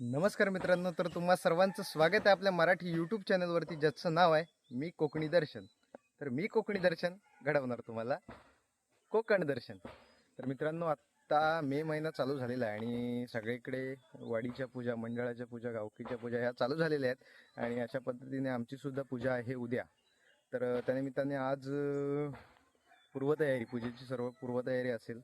नमस्कार मित्रांनो तर तुम्हा सर्वांचं स्वागत आहे आपल्या मराठी यूट्यूब चॅनलवरती ज्याचं नाव आहे मी कोकणी दर्शन. तर मी कोकणी दर्शन घडवणार तुम्हाला. कोकण दर्शन. तर मित्रांनो आत्ता मे महिना चालू झालेला आहे आणि सगळीकडे वाडीच्या पूजा मंडळाच्या पूजा गावकीच्या पूजा ह्या चालू झालेल्या आहेत आणि अशा पद्धतीने आमचीसुद्धा पूजा आहे उद्या. तर त्यानिमित्ताने आज पूर्वतयारी पूजेची सर्व पूर्वतयारी असेल.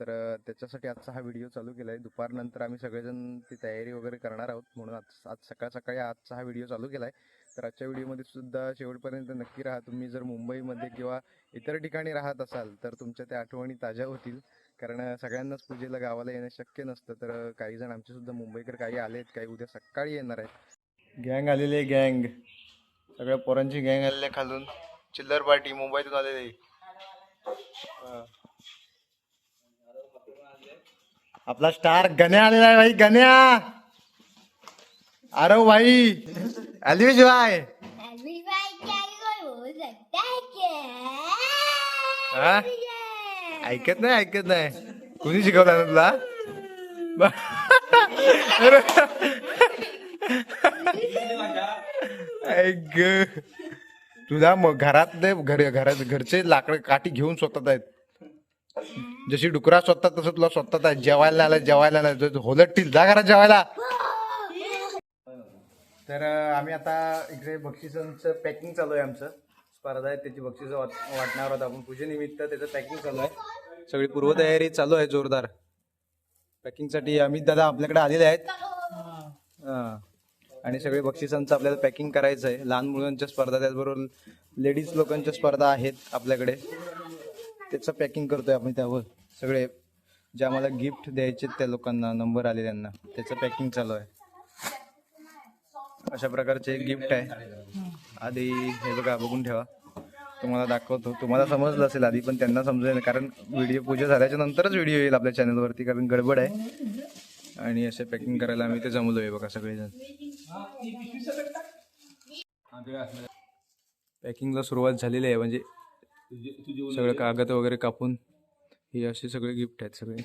तर त्याच्यासाठी आजचा हा व्हिडिओ चालू केला आहे दुपारनंतर आम्ही सगळेजण ती तयारी वगैरे करणार आहोत. म्हणून आज आज सकाळ सकाळी आजचा हा व्हिडिओ चालू केला आहे तर आजच्या व्हिडिओमध्ये सुद्धा शेवटपर्यंत नक्की राहा. तुम्ही जर मुंबईमध्ये किंवा इतर ठिकाणी राहत असाल तर तुमच्या त्या आठवणी ताज्या होतील. कारण सगळ्यांनाच पूजेला गावाला येणं शक्य नसतं. तर काही जण आमचे सुद्धा मुंबईकर काही आलेत काही उद्या सकाळी येणार आहेत. गँग आलेली आहे गँग. सगळ्या पोरांची गँग आलेले खालून. चिल्लर पार्टी मुंबईतून आलेली हा. आपला स्टार गण्या आलेला आहे भाई गण्या. अरे भाई. अलविश भाई अभी भाई क्या हो सकता है क्या? हा? ऐकत नाही ऐकत नाही. कोणी शिकवलं ना तुला. ऐक तुझा मग घरातले घर घरात घरचे लाकड काठी घेऊन स्वतःत आहेत. जशी डुकरा स्वतः तसं तुला स्वतःत आहे जेवायला आलं जेवायला आलं होलटतील. जा घरात जेवायला. तर आम्ही आता इकडे बक्षिसांचं पॅकिंग चालू आहे आमचं. स्पर्धा आहे त्याची बक्षिसं वाट वाटणार आहोत आपण. पूजेनिमित्त त्याचं पॅकिंग चालू आहे. सगळी पूर्वतयारी चालू आहे जोरदार. पॅकिंगसाठी अमित दादा आपल्याकडे आलेले आहेत. हां आणि सगळे बक्षिसांचं आपल्याला पॅकिंग करायचं आहे. लहान मुलांच्या स्पर्धा त्याचबरोबर लेडीज लोकांच्या स्पर्धा आहेत आपल्याकडे. त्याचं पॅकिंग करतोय आपण त्यावर. सगळे जे आम्हाला गिफ्ट द्यायचे त्या लोकांना नंबर आले त्यांना त्याचं पॅकिंग चालू आहे. अशा प्रकारचे गिफ्ट आहे. आधी हे बघा बघून ठेवा. तुम्हाला दाखवतो. तुम्हाला समजलं असेल आधी पण त्यांना समजेल कारण व्हिडिओ पूजा झाल्याच्या नंतरच व्हिडिओ येईल आपल्या चॅनलवरती कारण गडबड आहे. आणि असे पॅकिंग करायला आम्ही ते जमलोय बघा सगळेजण. पॅकिंगला सुरुवात झालेली आहे. म्हणजे सगळं कागद वगैरे कापून हे असे सगळे गिफ्ट आहेत सगळे.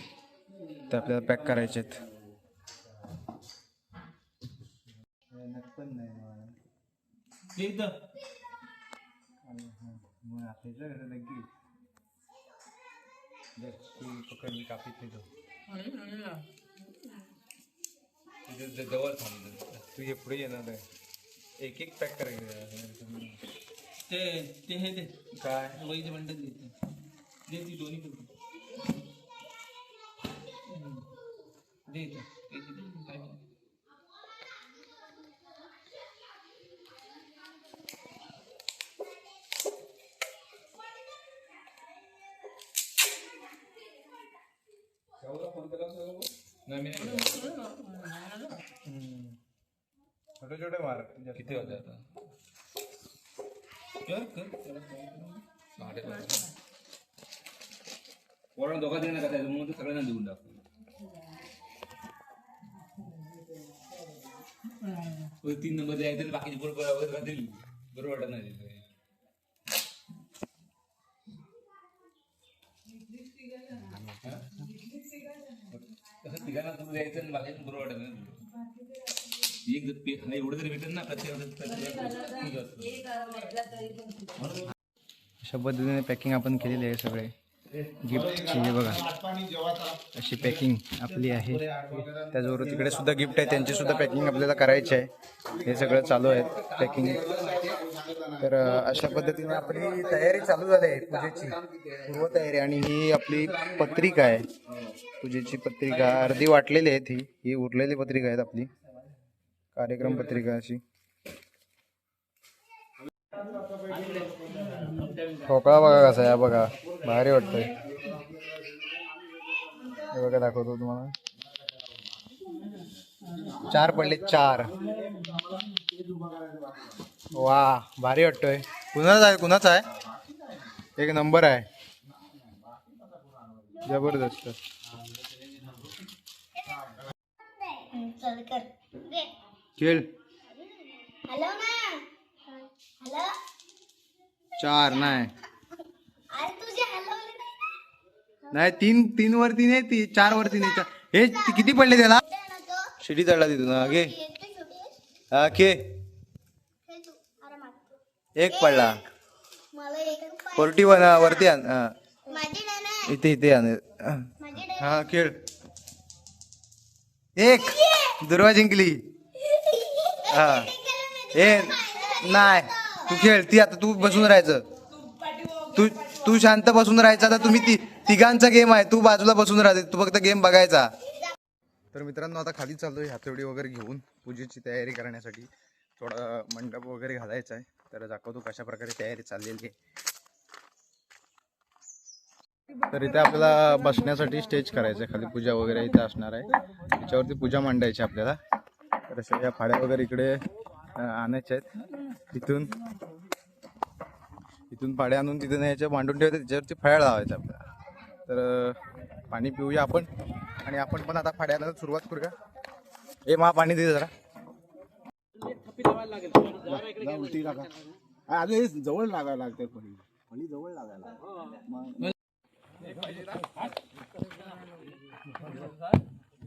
ते आपल्याला पॅक करायचे आहेत. जवळ तुझे पुढे येणार एक एक पॅक करायचं ते ते हे दे काय वैज बंडल देते दे ती दोन्ही पण दे. हम्म. दे इथं. पैसे दे. काय नाही. नाही, मी नाही केलं. छोटे छोटे मार किती होते आता कर कर त्याला काय करू? साडेबारा. पोरांना दोघा देणं का त्याचं म्हणून तर सगळ्यांना देऊन टाकतो तो तीन नंबर द्यायचे आणि बाकीचे पोरं बरोबर राहतील बरोबर वाटत नाही ते. हा? तसं तिघांना तुम्ही द्यायचं आणि बाकीचे बरोबर वाटत नाही एक हा एवढं भेटेल ना असतं. अशा पद्धतीने पॅकिंग आपण केलेली आहे सगळे. गिफ्टची हे बघा. अशी पॅकिंग आपली आहे. त्याचबरोबर तिकडे सुद्धा गिफ्ट आहे त्यांची सुद्धा पॅकिंग आपल्याला करायची आहे. हे सगळं चालू आहे पॅकिंग तर अशा पद्धतीने आपली तयारी चालू झाली आहे पूजेची. पूर्वतयारी आणि ही आपली पत्रिका आहे. पूजेची पत्रिका अर्धी वाटलेली आहे ही ही उरलेली पत्रिका आहेत आपली. कार्यक्रम पत्रिका अशी. ठोकळा बघा कसा आहे बघा. भारी वाटतंय. हे बघा दाखवतो तुम्हाला. चार पडले चार. वा भारी वाटतोय. कुणाचा आहे कुणाचा आहे? एक नंबर आहे. जबरदस्त. चल कर खेळ. हॅलो ना. हॅलो. चार नाही. अरे तुझे हॅलो नाही तीन तीन वरती नाही ती चार वरती नाही. हे किती पडले त्याला? शिडी चढला तिथून. अरे मागतो एक पडला. फोर्टी वन वरती हा. इथे इथे हा खेळ. एक. दुर्वा जिंकली. हा. ए नाही. तू खेळती आता तू बसून राहायचं. तू तू शांत बसून राहायचं. आता तुम्ही ती तिघांचा गेम आहे. तू बाजूला बसून राहते. तू फक्त गेम बघायचा. तर मित्रांनो आता खाली चाललोय हातोडी वगैरे घेऊन पूजेची तयारी करण्यासाठी. थोडा मंडप वगैरे घालायचा आहे. तर दाखवतो कशा प्रकारे तयारी चाललेली आहे. तर इथे आपल्याला बसण्यासाठी स्टेज करायचं आहे. खाली पूजा वगैरे इथे असणार आहे. त्याच्यावरती पूजा मांडायची आपल्याला. तर अशा या फाड्या वगैरे इकडे आणायच्या आहेत. इथून इथून फाड्या आणून तिथे न्यायच्या मांडून ठेवायचं त्याच्यावरती फळ्या लावायच्या आपल्याला तर पाणी पिऊया आपण. आणि आपण पण आता फाड्याला सुरुवात करूया. ए मा पाणी दे जरा. उलटी लागा. अरे जवळ लागायला लागते जवळ लागायला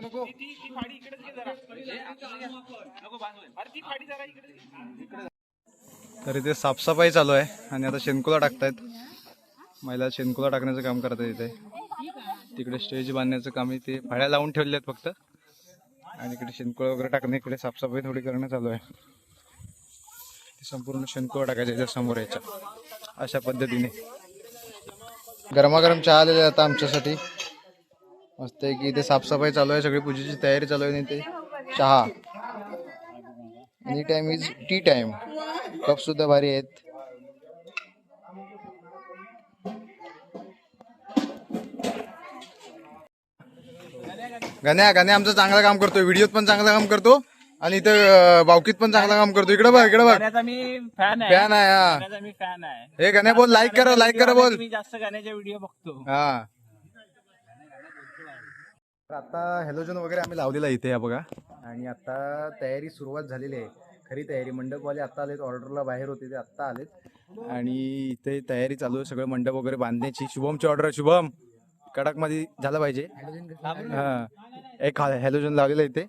नको. तर इथे साफसफाई चालू आहे आणि आता शेणकुला टाकतायत. महिला शेणकुला टाकण्याचं काम करतात इथे. तिकडे स्टेज बांधण्याचं काम इथे फळ्या लावून ठेवले आहेत फक्त. आणि इकडे शेणकुळा वगैरे टाकणे इकडे साफसफाई थोडी करणं चालू आहे. ते संपूर्ण शेणकुळा टाकायच्या याच्या समोर याच्या. अशा पद्धतीने. गरमागरम चहा आलेले आता आमच्यासाठी. मस्त आहे की इथे साफसफाई चालू आहे. सगळी पूजेची तयारी चालू आहे इथे चहा. Any time is tea time cup सुद्धा भारी आहेत. गण्या गण्या आमचं चांगलं काम करतो व्हिडिओत पण चांगलं काम करतो. आणि इथं बावकीत पण चांगलं काम करतो इकडे बघ इकडे बघ. गाण्याचा मी फॅन आहे. फॅन आहे हा. गाण्याचा मी फॅन आहे. हे गण्या बोल लाईक करा लाईक करा बोल. मी जास्त गाण्याचे व्हिडिओ बघतो. हा. तर आता हॅलोजन वगैरे आम्ही लावलेला आहे इथे या बघा. आणि आता तयारी सुरुवात झालेली आहे. खरी तयारी. मंडपवाले आता आलेत ऑर्डरला बाहेर होते ते आत्ता आलेत. आणि इथे तयारी चालू आहे सगळं मंडप वगैरे बांधण्याची. शुभमची ऑर्डर आहे शुभम. कडकमध्ये झालं पाहिजे. हा. एक हॅलोजन लावलेलं आहे इथे.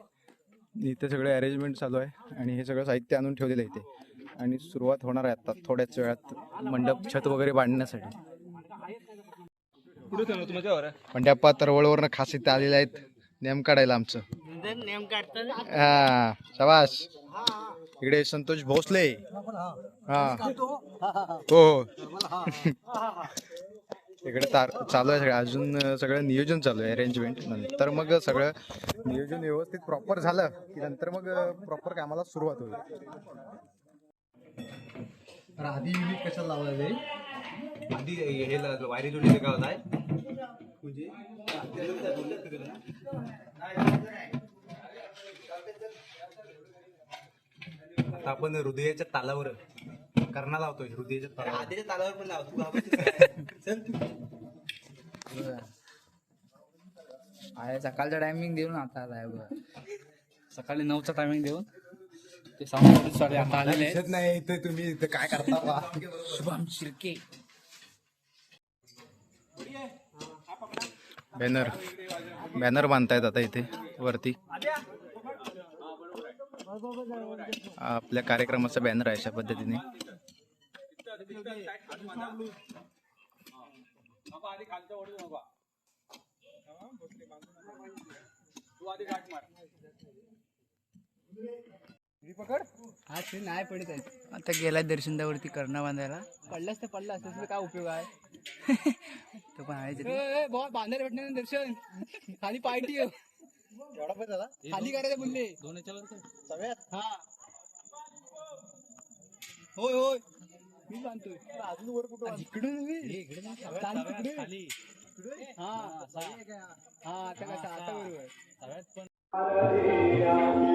इथे सगळे अरेंजमेंट चालू आहे आणि हे सगळं साहित्य आणून ठेवलेलं आहे इथे. आणि सुरुवात होणार आहे आता थोड्याच वेळात मंडप छत वगैरे बांधण्यासाठी. आपण तरवळवरनं खास इथे आलेले आहेत. नेम काढायला आमचं. हा शबाश इकडे संतोष भोसले. हा हो हो. इकडे तार चालू आहे सगळं. अजून सगळं नियोजन चालू आहे अरेंजमेंट नंतर मग सगळं नियोजन व्यवस्थित प्रॉपर झालं की नंतर मग प्रॉपर कामाला सुरुवात होईल. आधी युनिट कशाला लावायचे? आधी हे वायरी जोडीचं काय होत आहे? म्हणजे आता आपण हृदयाच्या तालावर करणा लावतोय हृदयाच्या तालावर. आधीच्या तालावर पण लावतो आहे सकाळचा टायमिंग देऊन आता आलाय बघ. सकाळी नऊचा टायमिंग देऊन ते साऊंड सॉरी आता आलेले आहेत. दिसत नाही इथे तुम्ही इथे काय करता बा? शुभम शिर्के. बॅनर बॅनर बांधतायत आता इथे वरती. आपल्या कार्यक्रमाचा बॅनर आहे अशा पद्धतीने. हा. ते नाही पडत आहे. आता गेला दर्शनदावरती करणा बांधायला. पडलास तर पडला असं काय उपयोग आहे? तो पण आहे. बांधायला भेटणार नाही दर्शन. खाली पार्टी खाली करायचं बोलले. हा. होय होय. मी बांधतोय अजून वर कुठं तिकडे. हा हा. आता कसं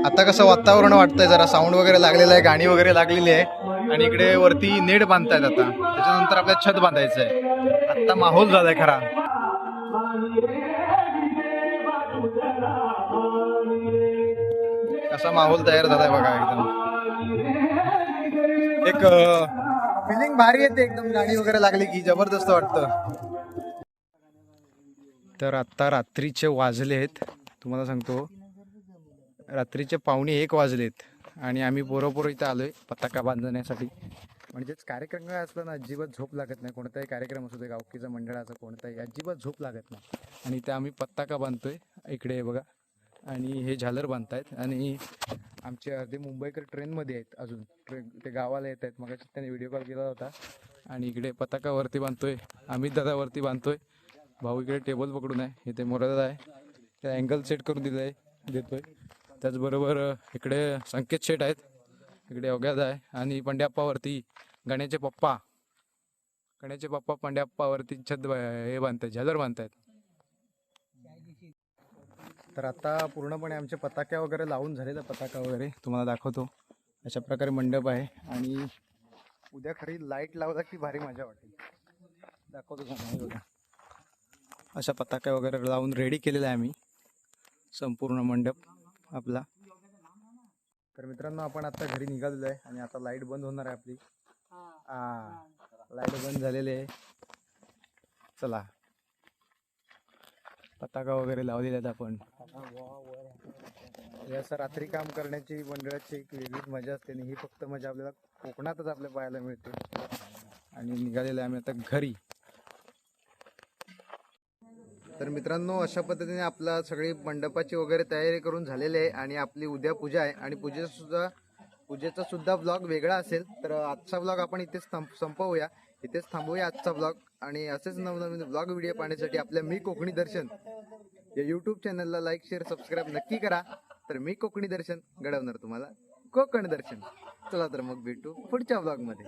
आता कसं वातावरण वाटतंय जरा साऊंड वगैरे लागलेलं आहे गाणी वगैरे लागलेली आहे. आणि इकडे वरती नेट बांधतायत आता. त्याच्यानंतर आपल्या छत बांधायचं आहे आता माहोल झालाय खरा. असा माहोल तयार झालाय बघा एकदम. एक फिलिंग भारी येते एकदम. गाणी वगैरे लागली की जबरदस्त वाटतं. तर आता रात्रीचे वाजले आहेत. तुम्हाला सांगतो रात्रीचे पावणे एक वाजलेत आणि आम्ही बरोबर इथं आलोय पताका बांधण्यासाठी. म्हणजेच कार्यक्रम काय असला ना अजिबात झोप लागत नाही. कोणताही कार्यक्रम असू दे गावकीचा मंडळाचा कोणताही अजिबात झोप लागत नाही. आणि ते आम्ही पताका बांधतोय. इकडे बघा. आणि हे झालर बांधतायत. आणि आमचे अर्धे मुंबईकर ट्रेनमध्ये आहेत अजून. ट्रेन ते गावाला येत आहेत. मग त्याने व्हिडिओ कॉल केला होता. आणि इकडे पताकावरती बांधतोय. अमित दादावरती बांधतोय. भाऊ इकडे टेबल पकडून आहे. इथे मोरादा आहे. त्या अँगल सेट करून दिलं आहे. देतोय. त्याचबरोबर इकडे संकेत शेट आहेत. इकडे अवघ्याद आहे. आणि पंड्याप्पावरती गण्याचे पप्पा. गण्याचे पप्पा पंड्याप्पावरती छत ब- हे बांधतायत. झालर बांधतायत. तर आता पूर्णपणे आमचे पताक्या वगैरे लावून झालेला पताका वगैरे तुम्हाला दाखवतो. अशा प्रकारे मंडप आहे आणि उद्या खरी लाइट लावला की भारी मजा वाटेल. दाखवतो तुम्हाला बघा. अशा पताका वगैरे लावून रेडी केलेला आहे आम्ही. संपूर्ण मंडप आपला. तर मित्रांनो आपण आता घरी निघालेलो आहे आणि आता लाइट बंद होणार आहे आपली. हा लाइट बंद झालेली आहे. चला. पताका वगैरे लावलेल्या आहेत आपण. असं रात्री काम करण्याची मंडळाची एक वेगळीच मजा असते आणि ही फक्त मजा आपल्याला कोकणातच आपल्या पाहायला मिळते. आणि निघालेलं आहे आम्ही आता घरी. तर मित्रांनो अशा पद्धतीने आपला सगळी मंडपाची वगैरे तयारी करून झालेली आहे आणि आपली उद्या पूजा आहे. आणि पूजेचा सुद्धा पूजेचा सुद्धा ब्लॉग वेगळा असेल तर आजचा ब्लॉग आपण इथेच थांब संपवूया. इथेच थांबूया आजचा ब्लॉग आणि असेच नवनवीन ब्लॉग व्हिडिओ पाहण्यासाठी आपल्या मी कोकणी दर्शन. या यूट्यूब चॅनलला लाईक शेअर सबस्क्राईब नक्की करा. तर मी कोकणी दर्शन घडवणार तुम्हाला. कोकण दर्शन. चला तर मग भेटू पुढच्या ब्लॉगमध्ये